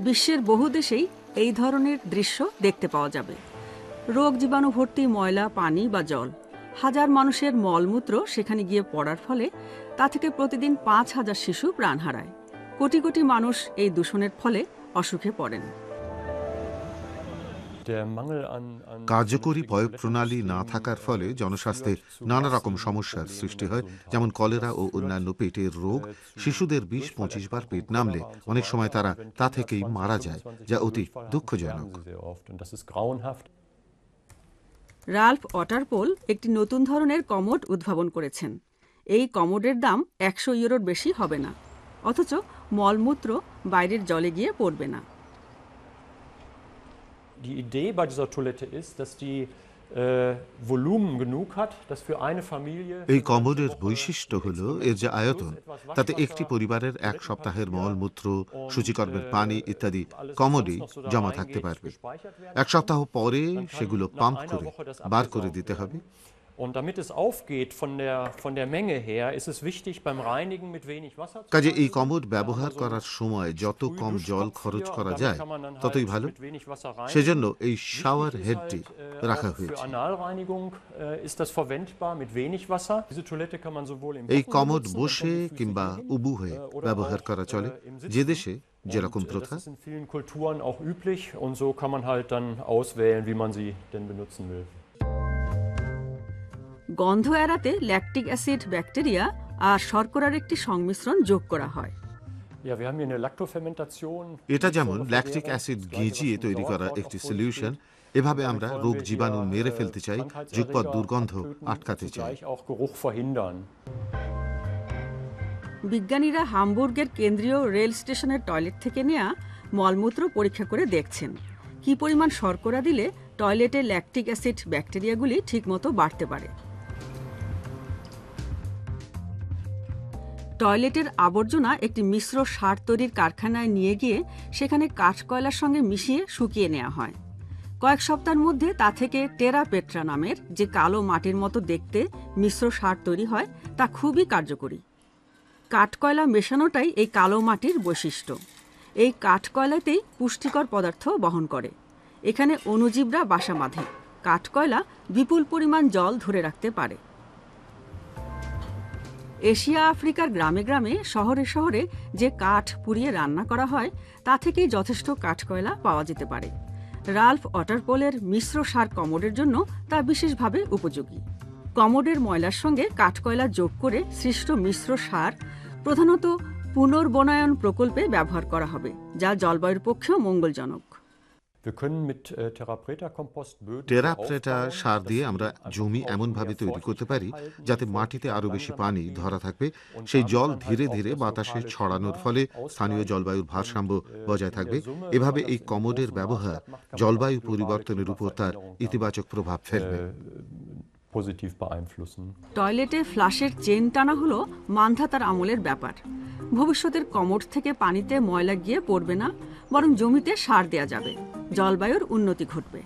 বিশ্বের বহু দেশেই এই ধরনের দৃশ্য দেখতে পাওয়া যাবে। রোগ জীবাণু ভর্তি ময়লা, পানি বা জল। হাজার মানুষের মলমূত্র সেখানে গিয়ে পড়ার ফলে তা থেকে প্রতিদিন পাঁচ হাজার শিশু প্রাণ হারায়। কোটি কোটি মানুষ এই দূষণের ফলে অসুখে পড়েন। কার্যকরী প্রয়োগ প্রণালী না থাকার ফলে জনস্বাস্থ্যে নানা রকম সমস্যার সৃষ্টি হয় যেমন কলেরা ও অন্যান্য পেটের রোগ শিশুদের বিশ পঁচিশ বার পেট নামলে অনেক সময় তারা তা থেকেই মারা যায় যা অতি দুঃখজনক। রাল্ফ অটারপোল একটি নতুন ধরনের কমোড উদ্ভাবন করেছেন। এই কমোডের দাম একশো ইউরোর বেশি হবে না অথচ মলমূত্র বাইরের জলে গিয়ে পড়বে না। Die Idee bei dieser Toilette ist, dass die Volumen genug hat, dass für eine Familie. এই কমোডের বৈশিষ্ট্য হল এর যে আয়তন তাতে একটি পরিবারের এক সপ্তাহের মলমূত্র সূচিকর্মের পানি ইত্যাদি কমোডে জমা থাকতে পারবে এক সপ্তাহ পরে সেগুলো পাম্প করে বার করে দিতে হবে Und damit es aufgeht von der, von der Menge her, ist es wichtig beim Reinigen mit wenig Wasser zu কাজে এই কমোড ব্যবহার করার সময় যত কম জল খরচ করা যায় ততই ভালো সেজন্য এই শাওয়ার হেডটি রাখা হয়েছে äh, ist das verwendbar mit wenig Wasser. Diese Toilette kann man sowohl im এই কমোড বসে কিংবা উবু হয়ে äh, ব্যবহার করা চলে äh. যে দেশে যেরকম äh, প্রথা in vielen Kulturen auch üblich und so kann man halt dann auswählen, wie man sie denn benutzen will. গন্ধ এড়াতে ল্যাকটিক অ্যাসিড ব্যাকটেরিয়া আর শর্করার একটি সংমিশ্রণ যোগ করা হয়. এটা যেমন ল্যাকটিক অ্যাসিড গিজিয়ে তৈরি করা একটি সলিউশন এভাবে আমরা রোগ জীবাণু মেরে ফেলতে চাই যুগপৎ দুর্গন্ধ আটকাতে চাই. বিজ্ঞানীরা হামবুর্গের কেন্দ্রীয় রেল স্টেশনের টয়লেট থেকে নেওয়া মলমূত্র পরীক্ষা করে দেখছেন কি পরিমাণ শর্করা দিলে টয়লেটে ল্যাকটিক অ্যাসিড ব্যাকটেরিয়াগুলি ঠিকমতো বাড়তে পারে টয়লেটের আবর্জনা একটি মিশ্র সার তৈরির কারখানায় নিয়ে গিয়ে সেখানে কাঠকয়লার সঙ্গে মিশিয়ে শুকিয়ে নেওয়া হয়। কয়েক সপ্তাহের মধ্যে তা থেকে টেরা পেট্রা নামের যে কালো মাটির মতো দেখতে মিশ্র সার তৈরি হয়, তা খুবই কার্যকরী। কাঠকয়লা মেশানোটাই এই কালো মাটির বৈশিষ্ট্য। এই কাঠকয়লাতেই পুষ্টিকর পদার্থ বহন করে। এখানে অণুজীবরা বাসা বাঁধে। কাঠকয়লা বিপুল পরিমাণ জল ধরে রাখতে পারে। এশিয়া, আফ্রিকার গ্রামে গ্রামে, শহরে শহরে যে কাঠ পুড়িয়ে রান্না করা হয়, তা থেকেই যথেষ্ট কাঠকয়লা পাওয়া যেতে পারে। রাল্ফ অটারপোলের মিশ্র সার কমোডের জন্য তা বিশেষভাবে উপযোগী। কমোডের ময়লার সঙ্গে কাঠকয়লা যোগ করে সৃষ্ট মিশ্র সার প্রধানত পুনর্বনায়ন প্রকল্পে ব্যবহার করা হবে, যা জলবায়ুর পক্ষেও মঙ্গলজনক। টেরাপ্রেটা সার দিয়ে আমরা জমি এমনভাবে তৈরি করতে পারি যাতে মাটিতে আরও বেশি পানি ধরা থাকবে। সেই জল ধীরে ধীরে বাতাসে ছড়ানোর ফলে স্থানীয় জলবায়ুর ভারসাম্য বজায় থাকবে। এভাবে এই কমোডের ব্যবহার জলবায়ু পরিবর্তনের উপর তার ইতিবাচক প্রভাব ফেলবে। টয়লেটে ফ্লাশের চেন টানা হলো মান্ধা তার আমলের ব্যাপার। ভবিষ্যতের কমোড থেকে পানিতে ময়লা গিয়ে পড়বে না বরং জমিতে সার দেয়া যাবে। জলবায়ুর উন্নতি ঘটবে।